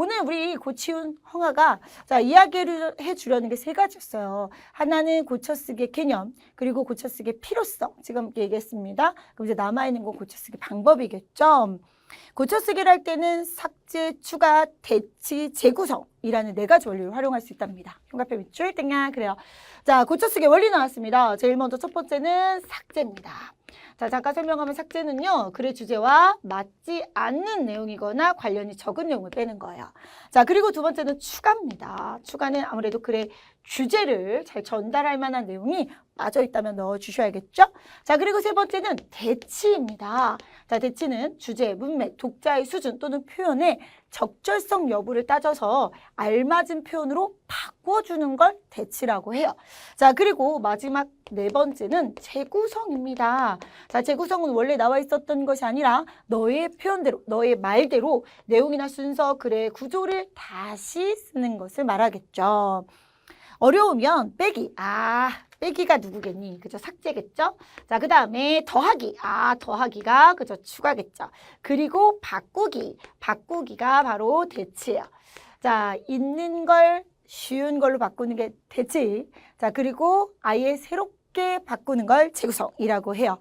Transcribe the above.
오늘 우리 고치훈 형아가 자 이야기를 해주려는 게 세 가지였어요. 하나는 고쳐쓰기의 개념, 그리고 고쳐쓰기의 필요성. 지금 얘기했습니다. 그럼 이제 남아있는 건 고쳐쓰기 방법이겠죠. 고쳐쓰기를 할 때는 삭제, 추가, 대치, 재구성이라는 네 가지 원리를 활용할 수 있답니다. 형광펜 밑줄 땡냐 그래요. 자, 고쳐쓰기 원리 나왔습니다. 제일 먼저 첫 번째는 삭제입니다. 자, 잠깐 설명하면 삭제는요, 글의 주제와 맞지 않는 내용이거나 관련이 적은 내용을 빼는 거예요. 자, 그리고 두 번째는 추가입니다. 추가는 아무래도 글의 주제를 잘 전달할 만한 내용이 빠져 있다면 넣어 주셔야겠죠? 자, 그리고 세 번째는 대치입니다. 자, 대치는 주제, 문맥, 독자의 수준 또는 표현의 적절성 여부를 따져서 알맞은 표현으로 바꿔주는 걸 대치라고 해요. 자, 그리고 마지막 네 번째는 재구성입니다. 자, 재구성은 원래 나와 있었던 것이 아니라 너의 표현대로, 너의 말대로 내용이나 순서, 글의 구조를 다시 쓰는 것을 말하겠죠. 어려우면 빼기. 아, 빼기가 누구겠니? 그죠? 삭제겠죠? 자, 그 다음에 더하기. 아, 더하기가 그죠? 추가겠죠. 그리고 바꾸기. 바꾸기가 바로 대치예요. 자, 있는 걸 쉬운 걸로 바꾸는 게 대치. 자, 그리고 아예 새롭게 바꾸는 걸 재구성이라고 해요.